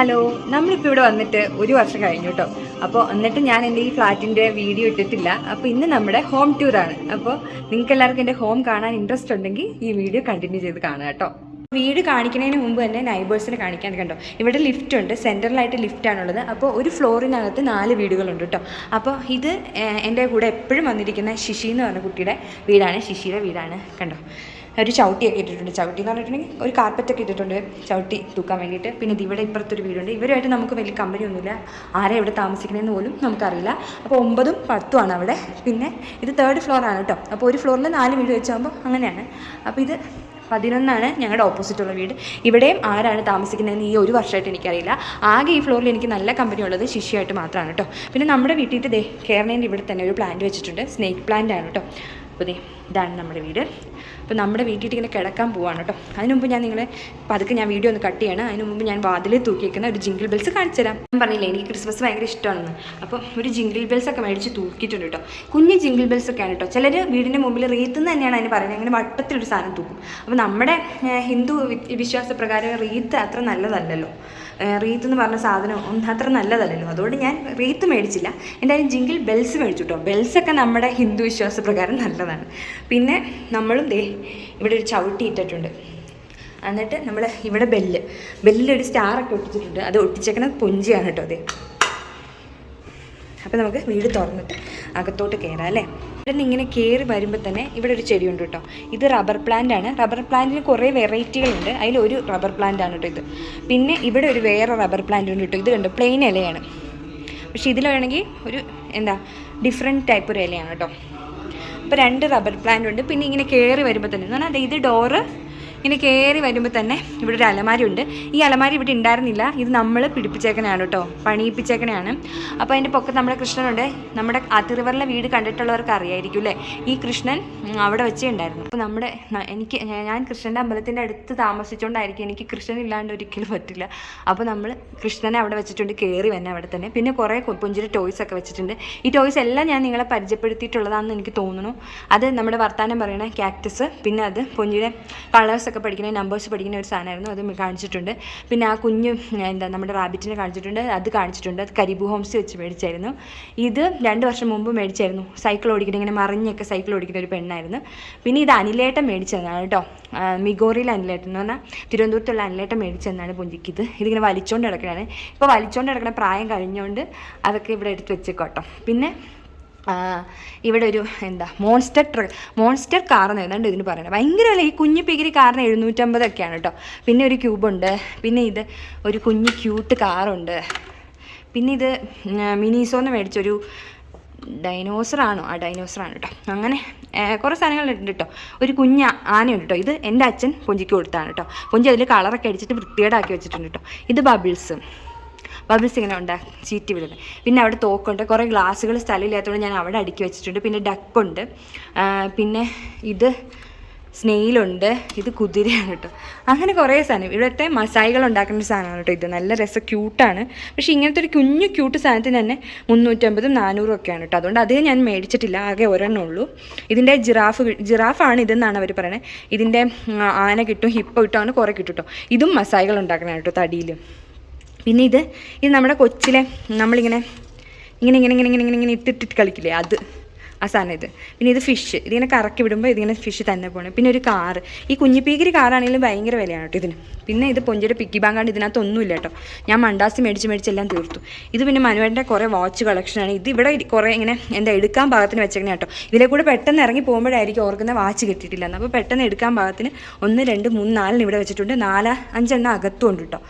Hello നമ്മളിപ്പോൾ ഇവിടെ വന്നിട്ട് ഒരു വർഷം കഴിഞ്ഞു കേട്ടോ അപ്പോൾ എന്നിട്ട് ഞാൻ എന്റെ ഈ ഫ്ലാറ്റിന്റെ വീഡിയോ ഇട്ടിട്ടില്ല. അപ്പോൾ ഇന്ന് നമ്മുടെ ഹോം ടൂറാണ് അപ്പോൾ നിങ്ങൾക്ക് എല്ലാവർക്കും എന്റെ ഹോം കാണാൻ ഇൻട്രസ്റ്റ് ഉണ്ടെങ്കിൽ ഈ വീഡിയോ കണ്ടിന്യൂ ചെയ്ത് കാണുക കേട്ടോ വീട് കാണിക്കുന്നതിന് മുമ്പ് തന്നെ നൈബേഴ്സിനെ കാണിക്കാൻ കണ്ടോ? ഇവിടെ ലിഫ്റ്റ് ഉണ്ട് സെന്ററിലായിട്ട് ലിഫ്റ്റാണുള്ളത് അപ്പോൾ ഒരു ഫ്ലോറിനകത്ത് നാല് വീടുകളുണ്ട് കേട്ടോ അപ്പോൾ ഇത് എന്റെ കൂടെ എപ്പോഴും വന്നിരിക്കുന്ന ശിശി എന്ന് പറഞ്ഞ കുട്ടിയുടെ വീടാണ്. ശിശിയുടെ വീടാണ് കണ്ടോ? ഒരു ചവിട്ടിയൊക്കെ ഇട്ടിട്ടുണ്ട്. ചവിട്ടി എന്ന് പറഞ്ഞിട്ടുണ്ടെങ്കിൽ ഒരു കാർപ്പറ്റൊക്കെ ഇട്ടിട്ടുണ്ട്. ചവിട്ടി തൂക്കാൻ വേണ്ടിയിട്ട്. പിന്നെ ഇത് ഇവിടെ ഇപ്പുറത്തൊരു വീടുണ്ട്. ഇവരുമായിട്ട് നമുക്ക് വലിയ കമ്പനി ഒന്നുമില്ല. ആരാ ഇവിടെ താമസിക്കണമെന്ന് പോലും നമുക്കറിയില്ല. അപ്പോൾ ഒമ്പതും പത്തുമാണ് അവിടെ. പിന്നെ ഇത് തേർഡ് ഫ്ലോറാണ് കേട്ടോ. അപ്പോൾ ഒരു ഫ്ലോറിൽ നാല് വീട് വെച്ചാകുമ്പോൾ അങ്ങനെയാണ്. അപ്പോൾ ഇത് പതിനൊന്നാണ് ഞങ്ങളുടെ ഓപ്പോസിറ്റുള്ള വീട്. ഇവിടെയും ആരാണ് താമസിക്കുന്നതെന്ന് ഈ ഒരു വർഷമായിട്ട് എനിക്കറിയില്ല. ആകെ ഈ ഫ്ലോറിൽ എനിക്ക് നല്ല കമ്പനി ഉള്ളത് ശിശുവായിട്ട് മാത്രമാണ് കേട്ടോ. പിന്നെ നമ്മുടെ വീട്ടിൽ ദേ കേരളേന്റെ ഇവിടെ തന്നെ ഒരു പ്ലാന്റ് വെച്ചിട്ടുണ്ട്. സ്നേക്ക് പ്ലാന്റ് ആണ് കേട്ടോ. അപ്പോൾ ദേ ഇതാണ് നമ്മുടെ വീട്. അപ്പോൾ നമ്മുടെ വീട്ടിൽ ഇങ്ങനെ കിടക്കാൻ പോവാണ് കേട്ടോ അതിന് മുമ്പ് ഞാൻ നിങ്ങളെ പതുക്കെ ഞാൻ വീഡിയോ ഒന്ന് കട്ട് ചെയ്യണം. അതിന് മുമ്പ് ഞാൻ വാതിലിൽ തൂക്കിയേക്കുന്ന ഒരു ജിങ്കിൾ ബെൽസ് കാണിച്ചു തരാം. ഞാൻ പറഞ്ഞില്ലേ എനിക്ക് ക്രിസ്മസ് ഭയങ്കര ഇഷ്ടമാണെന്ന്. അപ്പോൾ ഒരു ജിങ്കിൾ ബെൽസ് ഒക്കെ മേടിച്ച് തൂക്കിയിട്ടുണ്ട് കേട്ടോ കുഞ്ഞ് ജിങ്കിൾ ബെൽസ് ഒക്കെയാണ് കേട്ടോ ചിലർ വീടിന്റെ മുമ്പിൽ റീത്ത് തന്നെയാണ് അതിന് പറയുന്നത്. അങ്ങനെ വട്ടത്തിലൊരു സാധനം തൂക്കും. അപ്പോൾ നമ്മുടെ ഹിന്ദു വിശ്വാസ വിശ്വാസപ്രകാരം റീത്ത് അത്ര നല്ലതല്ലല്ലോ. റീത്ത് എന്ന് പറഞ്ഞ സാധനം ഒന്നും അത്ര നല്ലതല്ലല്ലോ. അതുകൊണ്ട് ഞാൻ റീത്ത് മേടിച്ചില്ല. എന്തായാലും ജിങ്കിൽ ബെൽസ് മേടിച്ചു കേട്ടോ ബെൽസൊക്കെ നമ്മുടെ ഹിന്ദു വിശ്വാസ പ്രകാരം നല്ലതാണ്. പിന്നെ നമ്മളും ദേ ഇവിടെ ഒരു ചവിട്ടി ഇട്ടിട്ടുണ്ട്. എന്നിട്ട് നമ്മൾ ഇവിടെ ബെല്ല്. ബെല്ലിലൊരു സ്റ്റാറൊക്കെ ഒട്ടിച്ചിട്ടുണ്ട്. അത് ഒട്ടിച്ചേക്കണ പുഞ്ചിയാണ് കേട്ടോ അതെ അപ്പോൾ നമുക്ക് വീട് തുറന്നിട്ട് അകത്തോട്ട് കയറാം അല്ലേ? ഇവിടെ നിന്ന് ഇങ്ങനെ കയറി വരുമ്പോൾ തന്നെ ഇവിടെ ഒരു ചെടിയുണ്ട് കേട്ടോ. ഇത് റബ്ബർ പ്ലാന്റ് ആണ്. റബ്ബർ പ്ലാന്റിന് കുറേ വെറൈറ്റികളുണ്ട് അതിലൊരു റബ്ബർ പ്ലാന്റ് ആണ് കേട്ടോ ഇത്. പിന്നെ ഇവിടെ ഒരു വേറെ റബ്ബർ പ്ലാന്റ് ഉണ്ട് കേട്ടോ. ഇത് കണ്ടോ? പ്ലെയിൻ ഇലയാണ്. പക്ഷേ ഇതിലാണെങ്കിൽ ഒരു എന്താ ഡിഫറെന്റ് ടൈപ്പ് ഒരു ഇലയാണ് കേട്ടോ. അപ്പോൾ രണ്ട് റബ്ബർ പ്ലാന്റ് ഉണ്ട്. പിന്നെ ഇങ്ങനെ കയറി വരുമ്പോൾ തന്നെ എന്ന് പറഞ്ഞാൽ ഇത് ഡോറ് ഇങ്ങനെ കയറി വരുമ്പോൾ തന്നെ ഇവിടെ ഒരു അലമാരി ഉണ്ട് ഈ അലമാരി ഇവിടെ ഉണ്ടായിരുന്നില്ല. ഇത് നമ്മൾ പിടിപ്പിച്ചേക്കണയാണ് കേട്ടോ. പണിയിപ്പിച്ചേക്കണയാണ്. അപ്പോൾ അതിന്റെ പൊക്കത്ത് നമ്മുടെ കൃഷ്ണനുണ്ട്. നമ്മുടെ അതിർവറിലെ വീട് കണ്ടിട്ടുള്ളവർക്ക് അറിയായിരിക്കും അല്ലേ? ഈ കൃഷ്ണൻ അവിടെ വെച്ചേ ഉണ്ടായിരുന്നു അപ്പോൾ നമ്മുടെ എനിക്ക് ഞാൻ- കൃഷ്ണന്റെ അമ്പലത്തിന്റെ അടുത്ത് താമസിച്ചുകൊണ്ടായിരിക്കും എനിക്ക് കൃഷ്ണൻ ഇല്ലാണ്ട് ഒരിക്കലും പറ്റില്ല. അപ്പോൾ നമ്മൾ കൃഷ്ണനെ അവിടെ വെച്ചിട്ടുണ്ട്. കയറി വന്നെ അവിടെ തന്നെ. പിന്നെ കുറേ പുഞ്ചിരി ടോയ്സ് ഒക്കെ വെച്ചിട്ടുണ്ട്. ഈ ടോയ്സ് എല്ലാം ഞാൻ നിങ്ങളെ പരിചയപ്പെടുത്തിയിട്ടുള്ളതാണെന്ന് എനിക്ക് തോന്നുന്നു. അത് നമ്മുടെ വർത്താനം പറയണ ക്യാക്ടസ് പിന്നെ അത് പുഞ്ചിരി കളേഴ്സ് ഒക്കെ പഠിക്കുന്ന നമ്പേഴ്സ് പഠിക്കുന്ന ഒരു സാധനമായിരുന്നു. അത് കാണിച്ചിട്ടുണ്ട്. പിന്നെ ആ കുഞ്ഞ് എന്താ നമ്മുടെ റാബിറ്റിനെ കാണിച്ചിട്ടുണ്ട്. അത് കാണിച്ചിട്ടുണ്ട്. അത് കരിബു ഹോംസ് വെച്ച് മേടിച്ചായിരുന്നു. ഇത് രണ്ട് വർഷം മുമ്പ് മേടിച്ചായിരുന്നു. സൈക്കിൾ ഓടിക്കുന്ന ഇങ്ങനെ മറിഞ്ഞൊക്കെ സൈക്കിൾ ഓടിക്കുന്ന ഒരു പെണ്ണായിരുന്നു. പിന്നെ ഇത് അനിലേട്ടൻ മേടിച്ചതാണ് കേട്ടോ. മിഗോറിയിലെ അനിലേട്ടൻ എന്ന് പറഞ്ഞാൽ തിരുവനന്തപുരത്തുള്ള അനിലേട്ടൻ മേടിച്ചതെന്നാണ് പുഞ്ചിക്കിത്. ഇതിങ്ങനെ വലിച്ചുകൊണ്ട് കിടക്കണാണ് ഇപ്പോൾ വലിച്ചുകൊണ്ട് കിടക്കുന്ന പ്രായം കഴിഞ്ഞുകൊണ്ട് അതൊക്കെ ഇവിടെ എടുത്ത് വെച്ചേക്കോട്ടോ. പിന്നെ ഇവിടെ ഒരു എന്താ മോൺസ്റ്റർ ട്രക്ക് മോൺസ്റ്റർ കാർ എന്ന് ഏതാണ്ട് ഇതിന് പറയുന്നത്? ഭയങ്കര അല്ല ഈ കുഞ്ഞു പിഗിരി കാറിന് എഴുന്നൂറ്റമ്പതൊക്കെയാണ് കേട്ടോ. പിന്നെ ഒരു ക്യൂബുണ്ട് പിന്നെ ഇത് ഒരു കുഞ്ഞു ക്യൂട്ട് കാറുണ്ട് പിന്നെ ഇത് മിനീസോന്ന് മേടിച്ചൊരു ഡൈനോസറാണോ ആ ഡൈനോസറാണ് കേട്ടോ. അങ്ങനെ കുറേ സാധനങ്ങളുണ്ട് കേട്ടോ. ഒരു കുഞ്ഞ ആനയുണ്ട് കേട്ടോ. ഇത് എന്റെ അച്ഛൻ പുഞ്ചിക്ക് കൊടുത്താണ് കേട്ടോ. പുഞ്ചി അതിൽ കളറൊക്കെ അടിച്ചിട്ട് വൃത്തികേടാക്കി വെച്ചിട്ടുണ്ട് കേട്ടോ. ഇത് ബബിൾസ് ബബിൾസ് ഇങ്ങനെ ഉണ്ടാക്കി ചീറ്റി വിടുന്നത് പിന്നെ അവിടെ തോക്കുണ്ട് കുറേ ഗ്ലാസ്സുകൾ സ്ഥലമില്ലാത്തതുകൊണ്ട് ഞാൻ അവിടെ അടുക്കി വെച്ചിട്ടുണ്ട്. പിന്നെ ഡക്കുണ്ട് പിന്നെ ഇത് സ്നെയിലുണ്ട് ഇത് കുതിരയാണ് കേട്ടോ. അങ്ങനെ കുറേ സാധനം. ഇവിടുത്തെ മസായികൾ ഉണ്ടാക്കുന്ന സാധനമാണ് കേട്ടോ ഇത്. നല്ല രസം ക്യൂട്ടാണ് പക്ഷേ ഇങ്ങനത്തെ ഒരു കുഞ്ഞു ക്യൂട്ട് സാധനത്തിന് തന്നെ മുന്നൂറ്റമ്പതും നാനൂറും ഒക്കെയാണ് കേട്ടോ. അതുകൊണ്ട് അധികം ഞാൻ മേടിച്ചിട്ടില്ല. ആകെ ഒരെണ്ണം ഉള്ളൂ. ഇതിന്റെ ജിറാഫ് ജിറാഫാണ് ഇതെന്നാണ് അവർ പറയുന്നത് ഇതിന്റെ ആന കിട്ടും ഹിപ്പ് കിട്ടും അങ്ങനെ കുറേ കിട്ടും കേട്ടോ. ഇതും മസായികൾ ഉണ്ടാക്കണതാണ് കേട്ടോ തടിയിൽ. പിന്നെ ഇത് ഇത് നമ്മുടെ കൊച്ചിലെ നമ്മളിങ്ങനെ ഇങ്ങനെ ഇങ്ങനെ ഇങ്ങനെ ഇങ്ങനെ ഇങ്ങനെ ഇട്ടിട്ടിട്ട് കളിക്കില്ലേ അത് ആ സാധനം ഇത്. പിന്നെ ഇത് ഫിഷ് ഇതിങ്ങനെ കറക്കി വിടുമ്പോൾ ഇതിങ്ങനെ ഫിഷ് തന്നെ പോകണം പിന്നെ ഒരു കാറ് ഈ കുഞ്ഞിപ്പീക്കിരി കാറാണെങ്കിലും ഭയങ്കര വിലയാണ് കേട്ടോ ഇതിന്. പിന്നെ ഇത് പൊഞ്ചിയുടെ പിക്കി ബാങ്കാണ്ട് ഇതിനകത്ത് കേട്ടോ. ഞാൻ മണ്ടാസ് മേടിച്ച് മേടിച്ചെല്ലാം തീർത്തു. ഇത് പിന്നെ മനുവേന്റെ കുറേ വാച്ച് കളക്ഷനാണ് ഇത് ഇവിടെ കുറേ ഇങ്ങനെ എന്താ എടുക്കാൻ ഭാഗത്തിന് വെച്ചേക്കണേ കേട്ടോ. ഇതിലെ കൂടെ പെട്ടെന്ന് ഇറങ്ങി പോകുമ്പോഴായിരിക്കും ഓർക്കുന്ന വാച്ച് കിട്ടിയിട്ടില്ല. അപ്പോൾ പെട്ടെന്ന് എടുക്കാൻ ഭാഗത്തിന് ഒന്ന് രണ്ട് മൂന്ന് നാലിന് ഇവിടെ വെച്ചിട്ടുണ്ട്. നാല് അഞ്ചെണ്ണം അകത്തും ഉണ്ട് കേട്ടോ.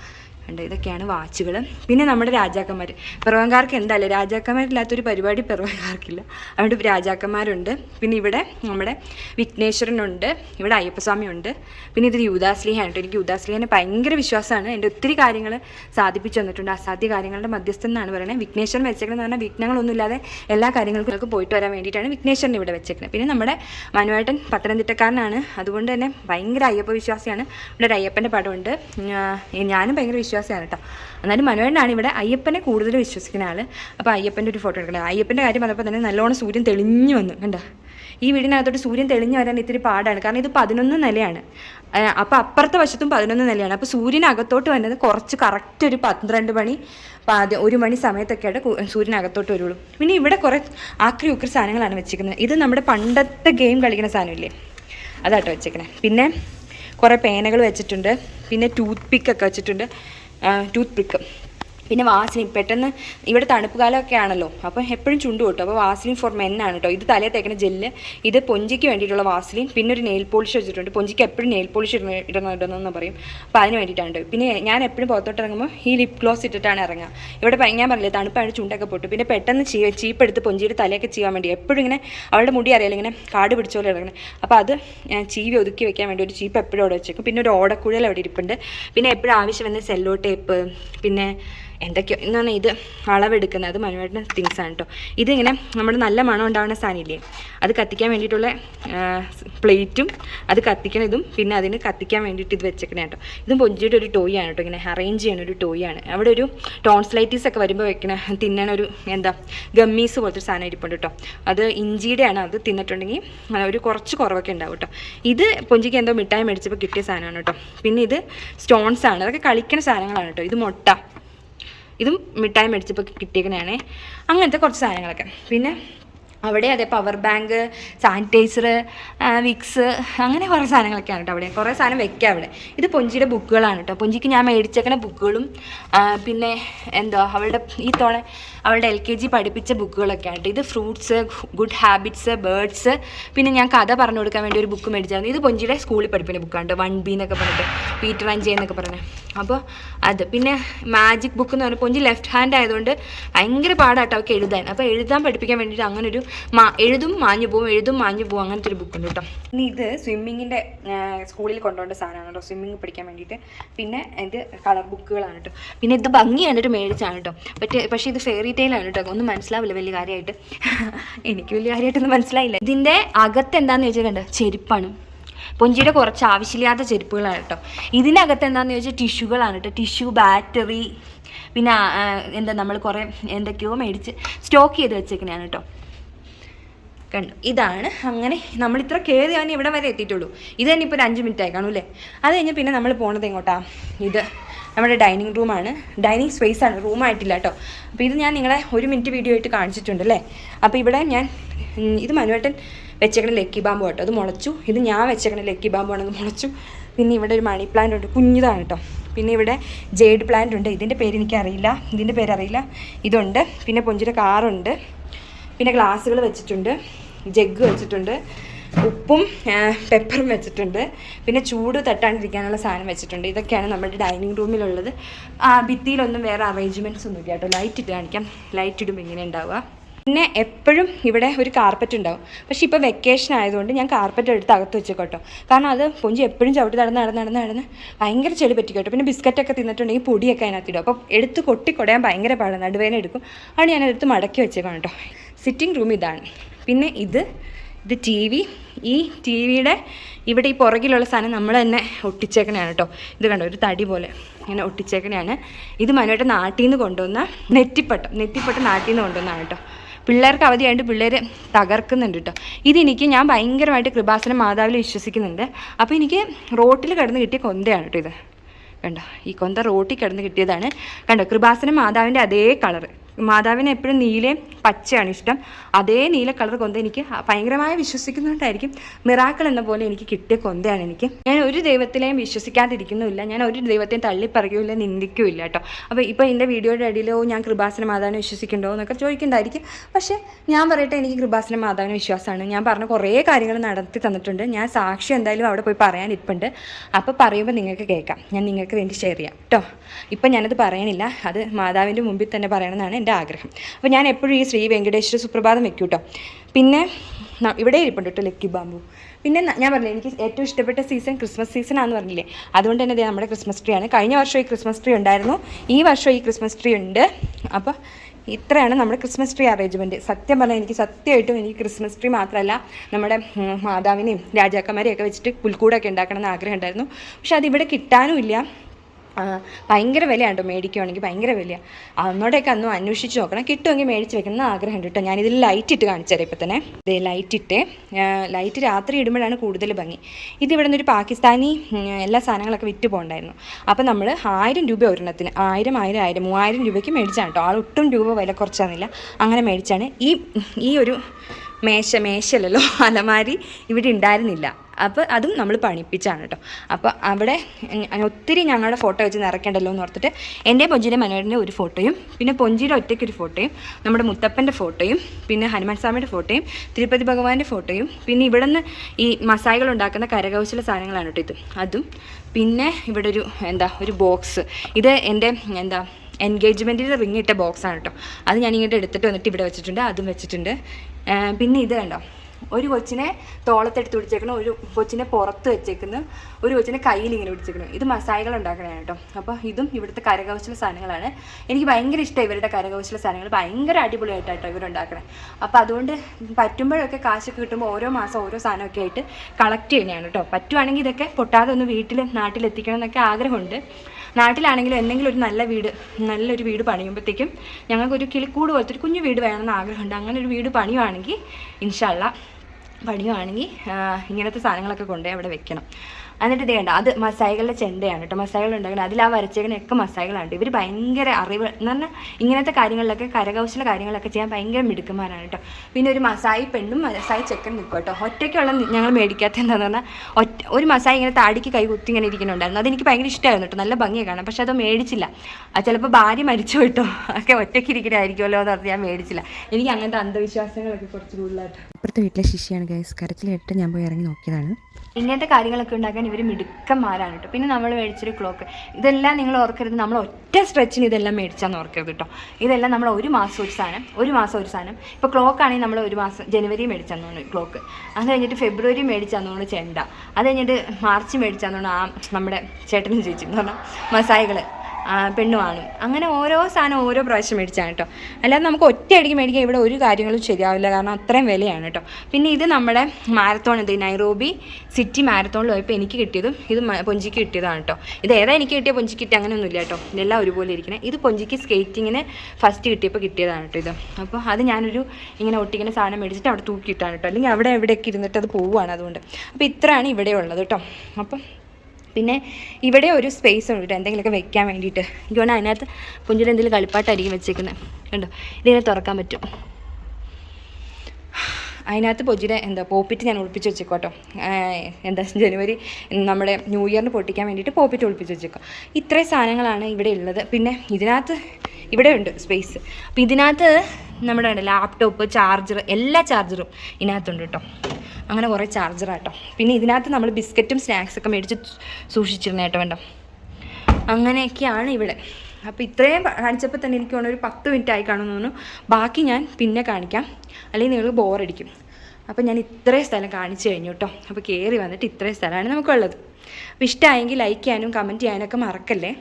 ഉണ്ട്. ഇതൊക്കെയാണ് വാച്ചുകൾ പിന്നെ നമ്മുടെ രാജാക്കന്മാർ പിറവങ്കാർക്ക് എന്തായാലും രാജാക്കന്മാരില്ലാത്തൊരു പരിപാടി പിറവങ്കാർക്കില്ല. അതുകൊണ്ട് രാജാക്കന്മാരുണ്ട്. പിന്നെ ഇവിടെ നമ്മുടെ വിഘ്നേശ്വരനുണ്ട്. ഇവിടെ അയ്യപ്പസ്വാമി ഉണ്ട് പിന്നെ ഇത് യൂദാസ്ലീഹയാണ് എനിക്ക് യൂദാസ്ലിഹനെ ഭയങ്കര വിശ്വാസമാണ്. എന്റെ ഒത്തിരി കാര്യങ്ങൾ സാധിപ്പിച്ചു തന്നിട്ടുണ്ട്. അസാധ്യ കാര്യങ്ങളുടെ മധ്യസ്ഥൻ എന്നാണ് പറയുന്നത് വിഘ്നേശ്വരൻ വെച്ചേക്കണമെന്ന് പറഞ്ഞാൽ വിഘ്നങ്ങളൊന്നുമില്ലാതെ എല്ലാ കാര്യങ്ങൾക്കും നമുക്ക് പോയിട്ട് വരാൻ വേണ്ടിയിട്ടാണ് വിഘ്നേശ്വരൻ ഇവിടെ വെച്ചേക്കുന്നത് പിന്നെ നമ്മുടെ മനുവേട്ടൻ പത്തനംതിട്ടക്കാരനാണ്. അതുകൊണ്ട് തന്നെ ഭയങ്കര അയ്യപ്പ വിശ്വാസിയാണ് ഇവിടെ ഒരു അയ്യപ്പന്റെ പടമുണ്ട്. ഞാനും ഭയങ്കര വിശ്വാസിയാണ് കേട്ടോ. എന്നാലും മനോഹരനാണ് ഇവിടെ. അയ്യപ്പനെ കൂടുതൽ വിശ്വസിക്കുന്ന ആൾ അപ്പോൾ അയ്യപ്പന്റെ ഒരു ഫോട്ടോ എടുക്കണം. അയ്യപ്പന്റെ കാര്യം പറഞ്ഞപ്പോൾ തന്നെ നല്ലോണം സൂര്യൻ തെളിഞ്ഞു വന്നു കണ്ടോ? ഈ വീടിനകത്തോട്ട് സൂര്യൻ തെളിഞ്ഞു വരാൻ ഇത്തിരി പാടാണ്. കാരണം ഇത് പതിനൊന്ന് നിലയാണ്. അപ്പോൾ അപ്പുറത്തെ വശത്തും പതിനൊന്ന് നിലയാണ്. അപ്പോൾ സൂര്യൻ അകത്തോട്ട് വരുന്നത് കുറച്ച് കറക്റ്റ് ഒരു പന്ത്രണ്ട് മണി ഒരു മണി സമയത്തൊക്കെയാണ് സൂര്യൻ അകത്തോട്ട് വരുള്ളൂ. പിന്നെ ഇവിടെ കുറേ ആക്രി ഉക്രി സാധനങ്ങളാണ് വെച്ചിരിക്കുന്നത്. ഇത് നമ്മുടെ പണ്ടത്തെ ഗെയിം കളിക്കുന്ന സാധനമില്ലേ? അതാട്ടോ വെച്ചേക്കണേ പിന്നെ കുറേ പേനകൾ വെച്ചിട്ടുണ്ട്. പിന്നെ ടൂത്ത് പിക്കൊക്കെ വെച്ചിട്ടുണ്ട്. ടൂത്ത് പിക്ക് പിന്നെ വാസ്ലിൻ പെട്ടെന്ന് ഇവിടെ തണുപ്പ് കാലമൊക്കെ ആണല്ലോ. അപ്പം എപ്പോഴും ചുണ്ടു കിട്ടും അപ്പോൾ വാസ്ലിൻ ഫോർ മെൻ ആണ് കേട്ടോ ഇത് തലയിൽ തേക്കുന്ന ജെല്ല് ഇത് പൊഞ്ചിക്ക് വേണ്ടിയിട്ടുള്ള വാസ്ലിൻ പിന്നെ ഒരു നെയിൽ പോളിഷ് വെച്ചിട്ടുണ്ട്. പൊഞ്ചിക്ക് എപ്പോഴും നെയിൽ പോളിഷ് ഇടണം ഇടണം ഇടണമെന്ന് പറയും. അപ്പോൾ അതിന് വേണ്ടിയിട്ടാണ്. പിന്നെ ഞാൻ എപ്പോഴും പുറത്തോട്ട് ഇറങ്ങുമ്പോൾ ഈ ലിപ് ഗ്ലോസ് ഇട്ടിട്ടാണ് ഇറങ്ങുക ഇവിടെ ഞാൻ പറഞ്ഞില്ലേ തണുപ്പാണ് ചുണ്ടൊക്കെ പൊട്ടു. പിന്നെ പെട്ടെന്ന് ചീ ചീപ്പ് എടുത്ത് പൊഞ്ചിയുടെ തലയൊക്കെ ചെയ്യാൻ വേണ്ടി എപ്പോഴും ഇങ്ങനെ അവളുടെ മുടി അറിയാലോ ഇങ്ങനെ കാട് പിടിച്ചോലെ ഇറങ്ങണം അപ്പോൾ അത് ഞാൻ ചീവി ഒതുക്കി വെക്കാൻ വേണ്ടി ഒരു ചീപ്പ് എപ്പോഴും അവിടെ വെച്ചേക്കും. പിന്നെ ഒരു ഓടക്കുഴൽ അവിടെ ഇരിപ്പുണ്ട്. പിന്നെ എപ്പോഴും ആവശ്യം വന്ന സെല്ലോ ടേപ്പ് പിന്നെ എന്തൊക്കെയോ എന്നാണ് ഇത് അളവെടുക്കുന്നത്. അത് മനുവേട്ടന്റെ തിങ്സ് ആണ് കേട്ടോ ഇതിങ്ങനെ നമ്മുടെ നല്ല മണം ഉണ്ടാവുന്ന സാധനമില്ലേ? അത് കത്തിക്കാൻ വേണ്ടിയിട്ടുള്ള പ്ലേറ്റും അത് കത്തിക്കണ ഇതും പിന്നെ അതിന് കത്തിക്കാൻ വേണ്ടിയിട്ട് ഇത് വെച്ചേക്കണേ കേട്ടോ ഇതും പൊഞ്ചിയുടെ ഒരു ടോയ് ആണ് കേട്ടോ ഇങ്ങനെ അറേഞ്ച് ചെയ്യണ ഒരു ടോയ് ആണ്. അവിടെ ഒരു ടോൺസ്ലൈറ്റീസ് ഒക്കെ വരുമ്പോൾ വെക്കണ തിന്നണ ഒരു എന്താ ഗമ്മീസ് പോലത്തെ സാധനം ഇരിപ്പുണ്ട് കേട്ടോ അത് ഇഞ്ചിയുടെ ആണ് അത് തിന്നിട്ടുണ്ടെങ്കിൽ ഒരു കുറച്ച് കുറവൊക്കെ ഉണ്ടാവും കേട്ടോ ഇത് പൊഞ്ചിക്ക് എന്തോ മിഠായി മേടിച്ചപ്പോൾ കിട്ടിയ സാധനമാണ് കേട്ടോ പിന്നെ ഇത് സ്റ്റോൺസ് ആണ്. അതൊക്കെ കളിക്കുന്ന സാധനങ്ങളാണ് കേട്ടോ ഇത് മുട്ട. ഇതും മിഠായി മേടിച്ചപ്പോൾ കിട്ടിയേക്കണേ അങ്ങനത്തെ കുറച്ച് സാധനങ്ങളൊക്കെ. പിന്നെ അവിടെ അതെ പവർ ബാങ്ക് സാനിറ്റൈസർ വിക്സ് അങ്ങനെ കുറേ സാധനങ്ങളൊക്കെയാണ് കേട്ടോ അവിടെ. കുറേ സാധനം വെക്കാം അവിടെ. ഇത് പൊഞ്ചിയുടെ ബുക്കുകളാണ് കേട്ടോ. പൊഞ്ചിക്ക് ഞാൻ മേടിച്ചേക്കുന്ന ബുക്കുകളും പിന്നെ എന്തോ അവളുടെ ഈ തോണ അവളുടെ എൽ കെ ജി പഠിപ്പിച്ച ബുക്കുകളൊക്കെ ആയിട്ട്. ഇത് ഫ്രൂട്ട്സ് ഗുഡ് ഹാബിറ്റ്സ് ബേർഡ്സ്. പിന്നെ ഞാൻ കഥ പറഞ്ഞു കൊടുക്കാൻ വേണ്ടി ഒരു ബുക്ക് മേടിച്ചായിരുന്നു. ഇത് പൊഞ്ചിയുടെ സ്കൂളിൽ പഠിപ്പിക്കുന്ന ബുക്കാണ് വൺ ബി എന്നൊക്കെ പറഞ്ഞിട്ട്. പീറ്റർ ജെ എന്നൊക്കെ പറഞ്ഞത് അപ്പോൾ അത്. പിന്നെ മാജിക് ബുക്ക് എന്ന് പറഞ്ഞാൽ പൊഞ്ചി ലെഫ്റ്റ് ഹാൻഡ് ആയതുകൊണ്ട് ഭയങ്കര പാടാട്ടോ അവൾക്ക് എഴുതാൻ. അപ്പോൾ എഴുതാൻ പഠിപ്പിക്കാൻ വേണ്ടിയിട്ട് അങ്ങനെ ഒരു മാ എഴുതും മാഞ്ഞു പോവും എഴുതും മാഞ്ഞു പോവും അങ്ങനത്തെ ഒരു ബുക്ക് ഉണ്ട് കേട്ടോ. ഇനി ഇത് സ്വിമ്മിങ്ങിന്റെ സ്കൂളിൽ കൊണ്ടുപോകേണ്ട സാധനമാണ് കേട്ടോ. സ്വിമ്മിങ് പഠിക്കാൻ വേണ്ടിയിട്ട്. പിന്നെ ഇത് കളർ ബുക്കുകളാണ് കേട്ടോ. പിന്നെ ഇത് ഭംഗി കണ്ടിട്ട് മേടിച്ചാണ് കേട്ടോ. പറ്റേ പക്ഷേ ഇത് ഫെയറി ടെയിലാണ് കേട്ടോ. ഒന്നും മനസ്സിലാവില്ല വലിയ കാര്യമായിട്ട്. എനിക്ക് വലിയ കാര്യമായിട്ടൊന്നും മനസ്സിലായില്ല. ഇതിന്റെ അകത്ത് എന്താണെന്ന് ചോദിച്ചാൽ കണ്ടോ? ചെരുപ്പാണ്. പൊഞ്ചിയുടെ കുറച്ച് ആവശ്യമില്ലാത്ത ചെരുപ്പുകളാണ് കേട്ടോ. ഇതിനകത്ത് എന്താണെന്ന് ചോദിച്ചാൽ ടിഷ്യൂകളാണ് കേട്ടോ. ടിഷ്യൂ ബാറ്ററി പിന്നെ എന്താ നമ്മൾ കുറേ എന്തൊക്കെയോ മേടിച്ച് സ്റ്റോക്ക് ചെയ്ത് വെച്ചേക്കുന്നതാണ് കേട്ടോ. കണ്ടു? ഇതാണ്. അങ്ങനെ നമ്മൾ ഇത്ര കയറി ഞാൻ ഇവിടെ വരെ എത്തിയിട്ടുള്ളൂ. ഇത് തന്നെ ഇപ്പോൾ ഒരു അഞ്ച് മിനിറ്റ് ആയി കാണൂല്ലേ അത് കഴിഞ്ഞ് പിന്നെ നമ്മൾ പോണത് എങ്ങോട്ടാ? ഇത് നമ്മുടെ ഡൈനിങ് റൂമാണ്. ഡൈനിങ് സ്പേസ് ആണ് റൂമായിട്ടില്ല കേട്ടോ. അപ്പോൾ ഇത് ഞാൻ നിങ്ങളെ ഒരു മിനിറ്റ് വീഡിയോ ആയിട്ട് കാണിച്ചിട്ടുണ്ട് അല്ലേ? അപ്പോൾ ഇവിടെ ഞാൻ ഇത് മനുവേട്ടൻ വെച്ചേക്കണ ലക്കി ബാമ്പു കേട്ടോ. അത് മുളച്ചു. ഇത് ഞാൻ വെച്ചേക്കണ ലക്കി ബാമ്പു ആണെന്ന് മുളച്ചു. പിന്നെ ഇവിടെ ഒരു മണി പ്ലാന്റ് ഉണ്ട്. കുഞ്ഞിതാണ് കേട്ടോ. പിന്നെ ഇവിടെ ജേഡ് പ്ലാന്റ് ഉണ്ട്. ഇതിന്റെ പേര് എനിക്കറിയില്ല. ഇതിന്റെ പേരറിയില്ല. ഇതുണ്ട്. പിന്നെ പൊഞ്ചിന്റെ കാറുണ്ട്. പിന്നെ ഗ്ലാസ്സുകൾ വെച്ചിട്ടുണ്ട്. ജഗ് വെച്ചിട്ടുണ്ട്. ഉപ്പും പെപ്പറും വെച്ചിട്ടുണ്ട്. പിന്നെ ചൂട് തട്ടാണ്ടിരിക്കാനുള്ള സാധനം വെച്ചിട്ടുണ്ട്. ഇതൊക്കെയാണ് നമ്മുടെ ഡൈനിങ് റൂമിലുള്ളത്. ഭിത്തിയിലൊന്നും വേറെ അറേഞ്ച്മെന്റ്സ് ഒന്നും ഇല്ല കേട്ടോ. ലൈറ്റ് ഇട്ട് കാണിക്കാം. ലൈറ്റ് ഇടുമ്പോൾ ഇങ്ങനെ ഉണ്ടാവുക. പിന്നെ എപ്പോഴും ഇവിടെ ഒരു കാർപ്പറ്റ് ഉണ്ടാവും. പക്ഷേ ഇപ്പോൾ വെക്കേഷൻ ആയതുകൊണ്ട് ഞാൻ കാർപ്പറ്റ് എടുത്ത് അകത്ത് വെച്ചേക്കോട്ടോ കാരണം അത് പൊഞ്ചി എപ്പോഴും ചവിട്ടി നടന്ന് നടന്ന് നടന്ന് നടന്ന് ഭയങ്കര ചെളി പറ്റിക്കോട്ടോ പിന്നെ ബിസ്ക്കറ്റൊക്കെ തിന്നിട്ടുണ്ടെങ്കിൽ പൊടിയൊക്കെ അതിനകത്തിടും അപ്പോൾ എടുത്ത് കൊട്ടി കൊടയാൻ ഭയങ്കര പാടാണ് നടുവേന എടുക്കും. ആണ് ഞാൻ എടുത്ത് മടക്കി വെച്ചേക്കാം കേട്ടോ. സിറ്റിംഗ് റൂം ഇതാണ്. പിന്നെ ഇത് ഇത് ടി വി. ഈ ടി വിയുടെ ഇവിടെ ഈ പുറകിലുള്ള സാധനം നമ്മൾ തന്നെ ഒട്ടിച്ചേക്കണയാണ് കേട്ടോ. ഇത് കണ്ടോ ഒരു തടി പോലെ ഇങ്ങനെ ഒട്ടിച്ചേക്കണയാണ്. ഇത് മനുവായിട്ട് നാട്ടിൽ നിന്ന് കൊണ്ടുവന്ന നെറ്റിപ്പട്ടം. നെറ്റിപ്പട്ടം നാട്ടിൽ നിന്ന് കൊണ്ടുവന്നാണ് കേട്ടോ. പിള്ളേർക്ക് അവധിയായിട്ട് പിള്ളേർ തകർക്കുന്നുണ്ട് കേട്ടോ. ഇതെനിക്ക് ഞാൻ ഭയങ്കരമായിട്ട് കൃപാസന മാതാവിൽ വിശ്വസിക്കുന്നുണ്ട്. അപ്പോൾ എനിക്ക് റോട്ടിൽ കിടന്ന് കിട്ടിയ കൊന്തയാണ് കേട്ടോ ഇത്. കണ്ടോ ഈ കൊന്ത റോട്ടിൽ കിടന്ന് കിട്ടിയതാണ്. കണ്ടോ കൃപാസന മാതാവിന്റെ അതേ കളറ്. മാതാവിന് എപ്പോഴും നീലയും പച്ചയാണ് ഇഷ്ടം. അതേ നീല കളർ കൊന്ത എനിക്ക് ഭയങ്കരമായി വിശ്വസിക്കുന്നതുകൊണ്ടായിരിക്കും മിറാക്കൾ എന്ന പോലെ എനിക്ക് കിട്ടിയ കൊന്തയാണ് എനിക്ക്. ഞാൻ ഒരു ദൈവത്തിലെയും വിശ്വസിക്കാതിരിക്കുന്നുമില്ല. ഞാൻ ഒരു ദൈവത്തെയും തള്ളിപ്പറയുകയില്ല നിന്ദിക്കുകയില്ല കേട്ടോ. അപ്പോൾ ഇപ്പോൾ എന്റെ വീഡിയോയുടെ അടിയിലോ ഞാൻ കൃപാസന മാതാവിനെ വിശ്വസിക്കുന്നുണ്ടോ എന്നൊക്കെ ചോദിക്കേണ്ടായിരിക്കും പക്ഷേ ഞാൻ പറയട്ടെ എനിക്ക് കൃപാസന മാതാവിന് വിശ്വാസമാണ്. ഞാൻ പറഞ്ഞ കുറേ കാര്യങ്ങൾ നടത്തി തന്നിട്ടുണ്ട്. ഞാൻ സാക്ഷി എന്തായാലും അവിടെ പോയി പറയാൻ ഇരിപ്പുണ്ട് അപ്പോൾ പറയുമ്പോൾ നിങ്ങൾക്ക് കേൾക്കാം. ഞാൻ നിങ്ങൾക്ക് വേണ്ടി ഷെയർ ചെയ്യാം. കേട്ടോ. ഇപ്പം ഞാനത് പറയണില്ല. അത് മാതാവിന്റെ മുമ്പിൽ തന്നെ പറയണമെന്നാണ് എന്റെ ആഗ്രഹം. അപ്പോൾ ഞാൻ എപ്പോഴും ഈ ശ്രീ വെങ്കടേശ്വര സുപ്രഭാതം വെക്കും കേട്ടോ. പിന്നെ ഇവിടെ ഇരിപ്പുണ്ട് കേട്ടോ ലക്കി ബാമ്പു പിന്നെ ഞാൻ പറഞ്ഞില്ലേ എനിക്ക് ഏറ്റവും ഇഷ്ടപ്പെട്ട സീസൺ ക്രിസ്മസ് സീസൺ ആണെന്ന് പറഞ്ഞില്ലേ? അതുകൊണ്ട് തന്നെ നമ്മുടെ ക്രിസ്മസ് ട്രീ ആണ്. കഴിഞ്ഞ വർഷം ഈ ക്രിസ്മസ് ട്രീ ഉണ്ടായിരുന്നു. ഈ വർഷം ഈ ക്രിസ്മസ് ട്രീ ഉണ്ട്. അപ്പോൾ ഇത്രയാണ് നമ്മുടെ ക്രിസ്മസ് ട്രീ അറേഞ്ച്മെന്റ് സത്യം പറഞ്ഞാൽ എനിക്ക് സത്യമായിട്ടും എനിക്ക് ക്രിസ്മസ് ട്രീ മാത്രമല്ല നമ്മുടെ മാതാവിനെയും രാജാക്കന്മാരെയും ഒക്കെ വെച്ചിട്ട് പുൽക്കൂടൊക്കെ ഉണ്ടാക്കണം എന്ന് ആഗ്രഹം ഉണ്ടായിരുന്നു. പക്ഷെ അതിവിടെ കിട്ടാനും ഇല്ല ഭയങ്കര വിലയാണ് കേട്ടോ മേടിക്കുവാണെങ്കിൽ ഭയങ്കര വിലയാണ് അന്നോടെയൊക്കെ അന്നും അന്വേഷിച്ച് നോക്കണം. കിട്ടുമെങ്കിൽ മേടിച്ച് വെക്കണം ആഗ്രഹമുണ്ട് കേട്ടോ ഞാനിതിൽ ലൈറ്റ് ഇട്ട് കാണിച്ചു തരാം ഇപ്പം തന്നെ. ഇതേ ലൈറ്റ് ഇട്ട് ലൈറ്റ് രാത്രി ഇടുമ്പോഴാണ് കൂടുതൽ ഭംഗി. ഇത് ഇവിടെ നിന്നൊരു പാകിസ്ഥാനി എല്ലാ സാധനങ്ങളൊക്കെ വിറ്റ് പോകണ്ടായിരുന്നു അപ്പം നമ്മൾ ആയിരം രൂപ ഒരെണ്ണത്തിന് ആയിരം ആയിരം ആയിരം മൂവായിരം രൂപയ്ക്ക് മേടിച്ചാണ് കേട്ടോ ആൾ ഒട്ടും രൂപ വില കുറച്ചാന്നില്ല. അങ്ങനെ മേടിച്ചാണ്. ഈ ഈ ഒരു മേശ മേശയല്ലല്ലോ അലമാരി ഇവിടെ ഉണ്ടായിരുന്നില്ല. അപ്പോൾ അതും നമ്മൾ പണിപ്പിച്ചാണ് കേട്ടോ അപ്പോൾ അവിടെ ഒത്തിരി ഞങ്ങളുടെ ഫോട്ടോ വെച്ച് നിറയ്ക്കണ്ടല്ലോ എന്ന് ഓർത്തിട്ട് എന്റെ പൊഞ്ചിയുടെ മനോഹരന്റെ ഒരു ഫോട്ടോയും പിന്നെ പൊഞ്ചിയുടെ ഒറ്റയ്ക്ക് ഒരു ഫോട്ടോയും നമ്മുടെ മുത്തപ്പന്റെ ഫോട്ടോയും പിന്നെ ഹനുമാൻ സ്വാമിയുടെ ഫോട്ടോയും തിരുപ്പതി ഭഗവാന്റെ ഫോട്ടോയും പിന്നെ ഇവിടെ നിന്ന് ഈ മസായികൾ ഉണ്ടാക്കുന്ന കരകൗശല സാധനങ്ങളാണ് കേട്ടോ ഇത്. അതും പിന്നെ ഇവിടെ ഒരു എന്താ ഒരു ബോക്സ്. ഇത് എന്റെ എന്താ എൻഗേജ്മെന്റിന്റെ റിങ് ഇട്ട ബോക്സാണ് കേട്ടോ അത് ഞാൻ ഇങ്ങോട്ട് എടുത്തിട്ട് വന്നിട്ട് ഇവിടെ വെച്ചിട്ടുണ്ട് അതും വെച്ചിട്ടുണ്ട്. പിന്നെ ഇത് കണ്ടോ? ഒരു കൊച്ചിനെ തോളത്തെടുത്ത് പിടിച്ചേക്കണം ഒരു കൊച്ചിനെ പുറത്ത് വെച്ചേക്കുന്നു ഒരു കൊച്ചിനെ കയ്യിൽ ഇങ്ങനെ പിടിച്ചേക്കണം. ഇത് മസായികൾ ഉണ്ടാക്കണതാണ് കേട്ടോ. അപ്പോൾ ഇതും ഇവിടുത്തെ കരകൗശല സാധനങ്ങളാണ്. എനിക്ക് ഭയങ്കര ഇഷ്ടം ഇവരുടെ കരകൗശല സാധനങ്ങൾ. ഭയങ്കര ഇവർ ഇവരുണ്ടാക്കണേ അപ്പോൾ അതുകൊണ്ട് പറ്റുമ്പോഴൊക്കെ കാശൊക്കെ കിട്ടുമ്പോൾ ഓരോ മാസം ഓരോ സാധനമൊക്കെ ആയിട്ട് കളക്ട് ചെയ്യണതാണ് കേട്ടോ. പറ്റുവാണെങ്കിൽ ഇതൊക്കെ പൊട്ടാതെ ഒന്ന് വീട്ടിൽ നാട്ടിലെത്തിക്കണം എന്നൊക്കെ ആഗ്രഹമുണ്ട്. നാട്ടിലാണെങ്കിലും എന്തെങ്കിലും ഒരു നല്ല വീട് നല്ലൊരു വീട് പണിയുമ്പോഴത്തേക്കും ഞങ്ങൾക്കൊരു കിളിക്കൂട് പോലത്തെ ഒരു കുഞ്ഞു വീട് വേണമെന്ന് ആഗ്രഹമുണ്ട്. അങ്ങനെ ഒരു വീട് പണിയുവാണെങ്കിൽ ഇൻഷല്ല പണിയുവാണെങ്കിൽ ഇങ്ങനത്തെ സാധനങ്ങളൊക്കെ കൊണ്ടുപോയി അവിടെ വെക്കണം. എന്നിട്ട് ഇത് കണ്ട അത് മസായികളുടെ ചെണ്ടയാണ് കേട്ടോ മസായികൾ ഉണ്ടാക്കുന്നത്. അതിൽ ആ വരച്ചേക്കണൊക്കെ മസായികളാണ്. ഇവർ ഭയങ്കര അറിവ് എന്ന് പറഞ്ഞാൽ ഇങ്ങനത്തെ കാര്യങ്ങളിലൊക്കെ കരകൗശല കാര്യങ്ങളൊക്കെ ചെയ്യാൻ ഭയങ്കര മിടുക്കന്മാരാണ് കേട്ടോ. പിന്നെ ഒരു മസായി പെണ്ണും മസായി ചെക്കൻ നിൽക്കും കേട്ടോ. ഒറ്റയ്ക്കുള്ള ഞങ്ങൾ മേടിക്കാത്ത എന്താണെന്ന് പറഞ്ഞാൽ ഒറ്റ ഒരു മസായി ഇങ്ങനെ താടിക്ക് കൈ കുത്തി ഇങ്ങനെ ഇരിക്കുന്നുണ്ടായിരുന്നു. അതെനിക്ക് ഭയങ്കര ഇഷ്ടമായിരുന്നു കേട്ടോ. നല്ല ഭംഗിയാണ് കാണാം പക്ഷെ അത് മേടിച്ചില്ല. ചിലപ്പോൾ ഭാര്യ മരിച്ചു കേട്ടോ ഒക്കെ ഒറ്റയ്ക്ക് ഇരിക്കണമായിരിക്കുമല്ലോ എന്ന് പറഞ്ഞ് ഞാൻ മേടിച്ചില്ല. എനിക്ക് അങ്ങനത്തെ അന്ധവിശ്വാസങ്ങളൊക്കെ കുറച്ച് കൂടുതലായിട്ട്. ഇപ്പുറത്തെ വീട്ടിലെ ശിഷ്യാണ് ഗൈസ് കരച്ചിലിട്ട് ഞാൻ പോയി ഇറങ്ങി നോക്കിയതാണ്. ഇങ്ങനത്തെ കാര്യങ്ങളൊക്കെ ഉണ്ടാക്കാൻ ഇവർ മിടുക്കന്മാരാണ് കേട്ടോ. പിന്നെ നമ്മൾ മേടിച്ചൊരു ക്ലോക്ക് ഇതെല്ലാം നിങ്ങൾ ഓർക്കരുത്. നമ്മൾ ഒറ്റ സ്ട്രെച്ചിന് ഇതെല്ലാം മേടിച്ചാന്ന് ഓർക്കരുത് കേട്ടോ. ഇതെല്ലാം നമ്മൾ ഒരു മാസം ഒരു സാധനം ഒരു മാസം ഒരു സാധനം. ഇപ്പോൾ ക്ലോക്ക് ആണെങ്കിൽ നമ്മൾ ഒരു മാസം ജനുവരി മേടിച്ചാന്ന് തോന്നുന്നു ക്ലോക്ക് അത് കഴിഞ്ഞിട്ട് ഫെബ്രുവരി മേടിച്ചാന്ന് തോന്നുന്നു ചെണ്ട. അത് കഴിഞ്ഞിട്ട് മാർച്ച് മേടിച്ചാന്ന് തോന്നുന്നു ആ നമ്മുടെ ചേട്ടനും ചേച്ചി എന്ന് പറഞ്ഞാൽ മസായികൾ പെണ്ണുമാണ് അങ്ങനെ ഓരോ സാധനം ഓരോ പ്രാവശ്യം മേടിച്ചാണ് കേട്ടോ. അല്ലാതെ നമുക്ക് ഒറ്റയടിക്ക് മേടിക്കാൻ ഇവിടെ ഒരു കാര്യങ്ങളും ശരിയാവില്ല. കാരണം അത്രയും വിലയാണ് കേട്ടോ. പിന്നെ ഇത് നമ്മുടെ മാരത്തോൺ ഇത് നൈറോബി സിറ്റി മാരത്തോണിൽ പോയപ്പോൾ എനിക്ക് കിട്ടിയതും ഇത് പൊഞ്ചിക്ക് കിട്ടിയതാണ് കേട്ടോ. ഇത് ഏതാ എനിക്ക് കിട്ടിയ പൊഞ്ചിക്ക് കിട്ടിയ അങ്ങനെയൊന്നുമില്ല കേട്ടോ. ഇതെല്ലാം ഒരുപോലെ ഇരിക്കണേ. ഇത് പൊഞ്ചിക്ക് സ്കേറ്റിങ്ങിന് ഫസ്റ്റ് കിട്ടിയപ്പോൾ കിട്ടിയതാണ് കേട്ടോ ഇത്. അപ്പോൾ അത് ഞാനൊരു ഇങ്ങനെ ഒട്ടിക്കുന്ന സാധനം മേടിച്ചിട്ട് അവിടെ തൂക്കിയിട്ടാണ് കേട്ടോ. അല്ലെങ്കിൽ അവിടെ എവിടെയൊക്കെ ഇരുന്നിട്ട് അത് പോവുകയാണ് അതുകൊണ്ട്. അപ്പോൾ ഇത്രയാണ് ഇവിടെ ഉള്ളത് കേട്ടോ. അപ്പം പിന്നെ ഇവിടെ ഒരു സ്പേസ് ഉണ്ട് കേട്ടോ എന്തെങ്കിലുമൊക്കെ വെക്കാൻ വേണ്ടിയിട്ട്. എനിക്ക് വേണം അതിനകത്ത് പുഞ്ചിന് എന്തെങ്കിലും കളിപ്പാട്ടായിരിക്കും വെച്ചേക്കുന്നത് കണ്ടോ? ഇതിനെ തുറക്കാൻ പറ്റും. അതിനകത്ത് പൊജിയുടെ എന്താ പോപ്പിറ്റ് ഞാൻ ഒളിപ്പിച്ച് വെച്ചേക്കോട്ടോ എന്താ ജനുവരി നമ്മുടെ ന്യൂ ഇയറിന് പൊട്ടിക്കാൻ വേണ്ടിയിട്ട് പോപ്പിറ്റ് ഒളിപ്പിച്ച് വെച്ചേക്കും. ഇത്രയും സാധനങ്ങളാണ് ഇവിടെ ഉള്ളത്. പിന്നെ ഇതിനകത്ത് ഇവിടെ ഉണ്ട് സ്പേസ് അപ്പോൾ ഇതിനകത്ത് നമ്മുടെ ലാപ്ടോപ്പ് ചാർജർ എല്ലാ ചാർജറും ഇതിനകത്തുണ്ട് കേട്ടോ. അങ്ങനെ കുറേ ചാർജറാട്ടോ പിന്നെ ഇതിനകത്ത് നമ്മൾ ബിസ്ക്കറ്റും സ്നാക്സൊക്കെ മേടിച്ച് സൂക്ഷിച്ചിരുന്ന കേട്ടോ വേണ്ട. അങ്ങനെയൊക്കെയാണ് ഇവിടെ. അപ്പോൾ ഇത്രയും കാണിച്ചപ്പോൾ തന്നെ എനിക്ക് ഒരു പത്ത് മിനിറ്റ് ആയി കാണുമെന്ന് തോന്നുന്നു. ബാക്കി ഞാൻ പിന്നെ കാണിക്കാം. അല്ലെങ്കിൽ നിങ്ങൾ ബോറടിക്കും അപ്പോൾ ഞാൻ ഇത്രയും സ്ഥലം കാണിച്ചു കഴിഞ്ഞു കേട്ടോ അപ്പോൾ കയറി വന്നിട്ട് ഇത്രയും സ്ഥലമാണ് നമുക്കുള്ളത്. അപ്പോൾ ഇഷ്ടമായെങ്കിൽ ലൈക്ക് ചെയ്യാനും കമന്റ് ചെയ്യാനൊക്കെ മറക്കല്ലേ?